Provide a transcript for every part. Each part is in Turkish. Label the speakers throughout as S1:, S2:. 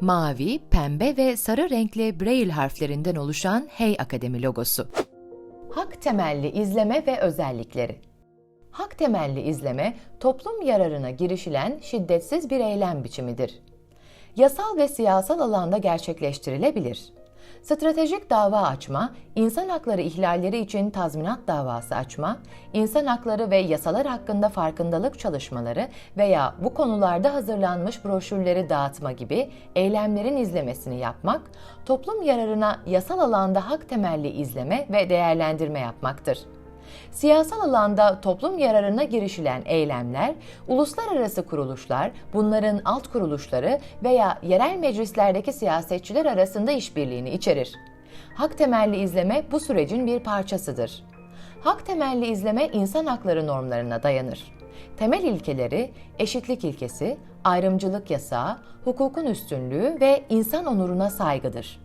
S1: Mavi, pembe ve sarı renkli Braille harflerinden oluşan Hey Akademi logosu. Hak temelli izleme ve özellikleri. Hak temelli izleme, toplum yararına girişilen şiddetsiz bir eylem biçimidir. Yasal ve siyasal alanda gerçekleştirilebilir. Stratejik dava açma, insan hakları ihlalleri için tazminat davası açma, insan hakları ve yasalar hakkında farkındalık çalışmaları veya bu konularda hazırlanmış broşürleri dağıtma gibi eylemlerin izlemesini yapmak, toplum yararına yasal alanda hak temelli izleme ve değerlendirme yapmaktır. Siyasal alanda toplum yararına girişilen eylemler, uluslararası kuruluşlar, bunların alt kuruluşları veya yerel meclislerdeki siyasetçiler arasında işbirliğini içerir. Hak temelli izleme bu sürecin bir parçasıdır. Hak temelli izleme insan hakları normlarına dayanır. Temel ilkeleri eşitlik ilkesi, ayrımcılık yasağı, hukukun üstünlüğü ve insan onuruna saygıdır.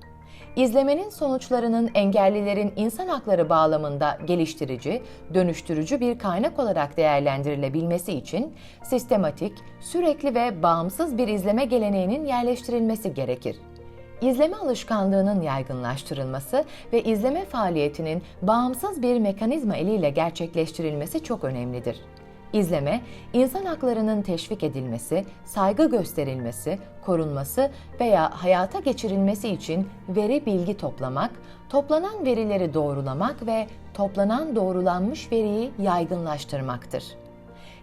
S1: İzlemenin sonuçlarının engellilerin insan hakları bağlamında geliştirici, dönüştürücü bir kaynak olarak değerlendirilebilmesi için sistematik, sürekli ve bağımsız bir izleme geleneğinin yerleştirilmesi gerekir. İzleme alışkanlığının yaygınlaştırılması ve izleme faaliyetinin bağımsız bir mekanizma eliyle gerçekleştirilmesi çok önemlidir. İzleme, insan haklarının teşvik edilmesi, saygı gösterilmesi, korunması veya hayata geçirilmesi için veri bilgi toplamak, toplanan verileri doğrulamak ve toplanan doğrulanmış veriyi yaygınlaştırmaktır.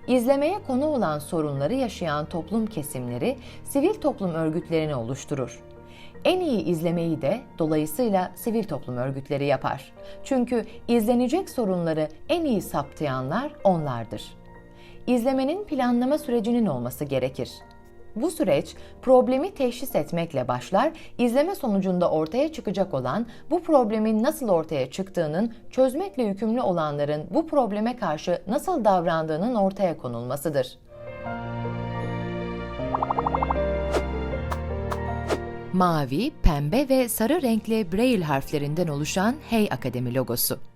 S1: İzlemeye konu olan sorunları yaşayan toplum kesimleri sivil toplum örgütlerini oluşturur. En iyi izlemeyi de dolayısıyla sivil toplum örgütleri yapar. Çünkü izlenecek sorunları en iyi saptayanlar onlardır izlemenin planlama sürecinin olması gerekir. Bu süreç problemi teşhis etmekle başlar, izleme sonucunda ortaya çıkacak olan bu problemin nasıl ortaya çıktığının çözmekle yükümlü olanların bu probleme karşı nasıl davrandığının ortaya konulmasıdır. Mavi, pembe ve sarı renkli Braille harflerinden oluşan Hey Akademi logosu.